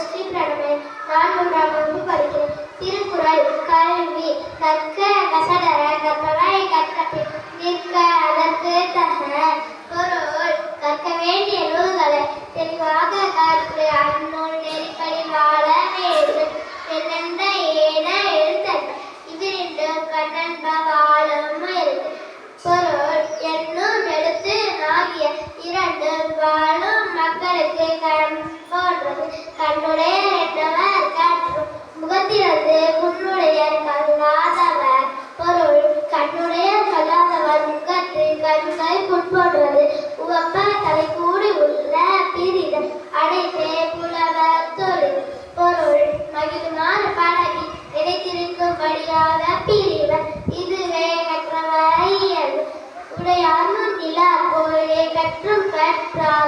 ஸ்ரீ பிரணமே நான் ஒன்றாம் வகுப்பு படிக்கிறேன் திருக்குறள் கல்வி கற்க கசடர கற்பவை கற்கப்பின் நிற்க அதற்கு தக பொருள் கற்க வேண்டிய நூல்களை தெளிவாக கற்று அந்நூல்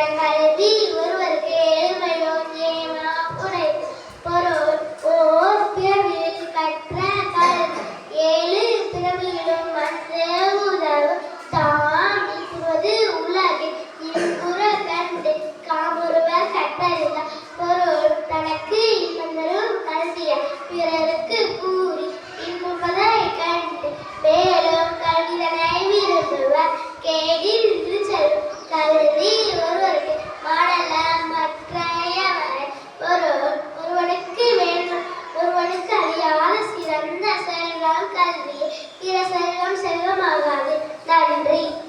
தான் கல்வி ஒருவருக்கு ஏழ்மையோ ஏமா உடை பொருள் ஓர் பிறவியில் கற்ற கல்வி ஏழு பிறவியிலும் மற்ற உதவும் தாம் இப்போது உலகில் இன்புற கண்டு காமொருவர் கற்றறிந்த பொருள் தனக்கு இன்பந்தரும் கல்விய பிறருக்கு கூறி இன்புவதை கண்டு மேலும் கல்விதனை விரும்புவர். கேடில் பிற செல்வம் செல்வமாகாது. நன்றி.